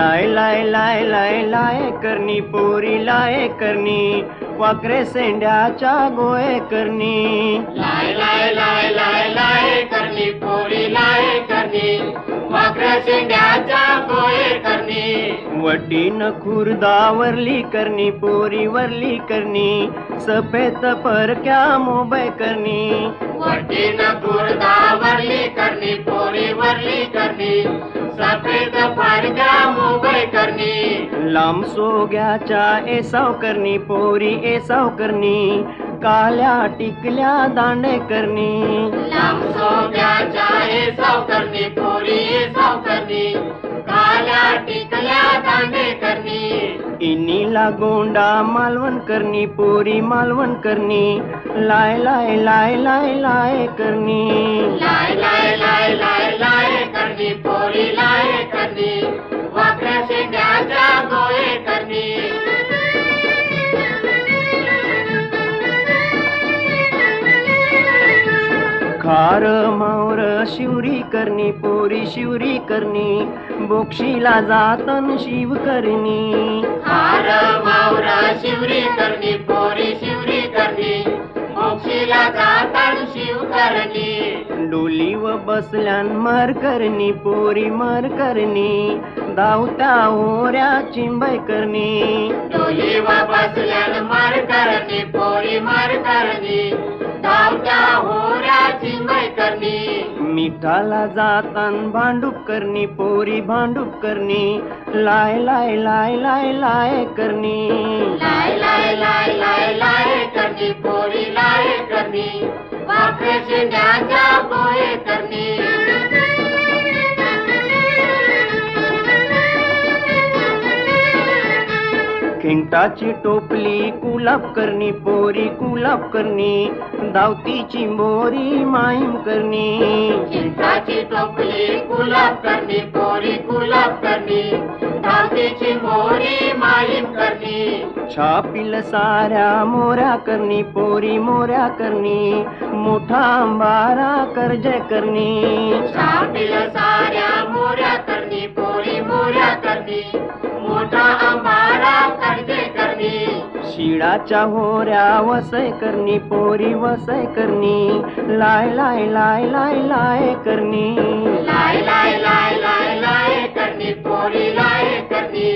लाय करणी पोरी लाय करणी वाकरे सेंड्याच्या गोळे करणी. लाय लाय लाय लाय लाय करणी पोरी लाय करणी वाकऱ्या शेंड्याच्या गोळे करणी. वटीन खुर्दावरली करणी पोरी वरली करणी सफेद परक्या मोबाय करणी. वटीन गुरदा वरली करणी पोरी वरली करणी सफेद फारग्या मोबाई करणी. लांब सोग्याच्या एसाव करणी पोरी एसाव करणी काल्या टिकल्या दांडे करणी. लांब सोग्याच्या हे सावकरणी पोरी हे सावकरणी काल्या टिकल्या दांडे करणी. इनीला गोंडा मालवण करणी पोरी मालवण करणी लाय लाय लाय लाय लाय करणी. लाय लाय लाय लाय लाय खार मावर शिवरी करणी पोरी शिवरी करणी बोक्षीला जातन शिव करणी. हार मावरा शिवरी करणी पोरी शिवरी करणी मोक्षीला जातान शिव करणी. डोली व बसल्यान मर करणी पोरी मर करणी धावत्या होऱ्या चिंबय करणी. डोली व बसल्यान मार करणी पोरी मार करणी होऱ्या चिंगय करणी? मिठाला जातान भांडूप करणी पोरी भांडूप करणी लाय लाय लाय लाय लाय करणी. लाय लाय लाय लाय लाय करणी पोरी लाय करणी. वाकरे शेंड्याच्या खिंगटाची टोपली कुलाप करणी पोरी कुलाप करणी धावतीची मोरी माहीम करणी. चिंताची टोपली गुलाब करणी पोरी गुलाब करणी धावतीची मोरी माहीम करणी. छापील साऱ्या मोऱ्या करणी पोरी मोऱ्या करणी मोठा अंबारा कर्ज करणी. छापील शिडाच्या होऱ्या वसय करणी पोरी वसय करणी. लाय लाय लाय लाय लाय करणी. लाय लाय लाय लाय लाय करणी पोरी लाय करणी.